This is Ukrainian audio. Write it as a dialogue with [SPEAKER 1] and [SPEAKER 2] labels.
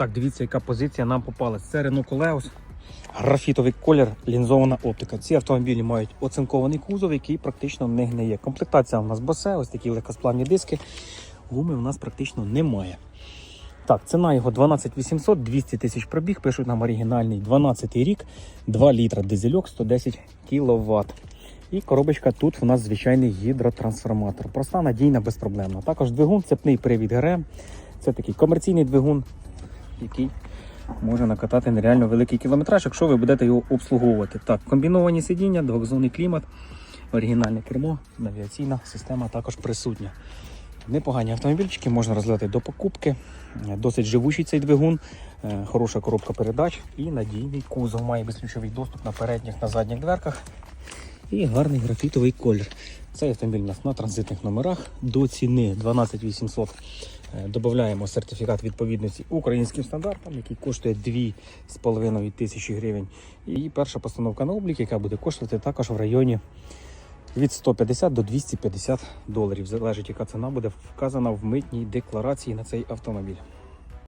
[SPEAKER 1] Так, дивіться, яка позиція нам попалась. Це Renault Koleos, графітовий колір, лінзована оптика. Ці автомобілі мають оцинкований кузов, який практично не гниє. Комплектація у нас босе, ось такі легкосплавні диски. Гуми у нас практично немає. Так, ціна його 12 800, 200 тисяч пробіг. Пишуть нам оригінальний 12 рік, 2 літра дизельок, 110 кВт. І коробочка тут у нас звичайний гідротрансформатор. Проста, надійна, безпроблемна. Також двигун, цепний привід ГРМ. Це такий комерційний двигун, який може накатати нереально великий кілометраж, якщо ви будете його обслуговувати. Так, комбіновані сидіння, двохзонний клімат, оригінальне кермо, навігаційна система також присутня. Непогані автомобільчики можна розглядати до покупки. Досить живучий цей двигун, е, хороша коробка передач і надійний кузов. Має безключовий доступ на передніх, на задніх дверках. І гарний графітовий колір. Цей автомобіль у нас на транзитних номерах до ціни 12 800. Е, Додаємо сертифікат відповідності українським стандартам, який коштує 2,5 тисячі гривень. І перша постановка на облік, яка буде коштувати також в районі від 150 до 250 доларів. Залежить, яка ціна буде вказана в митній декларації на цей автомобіль.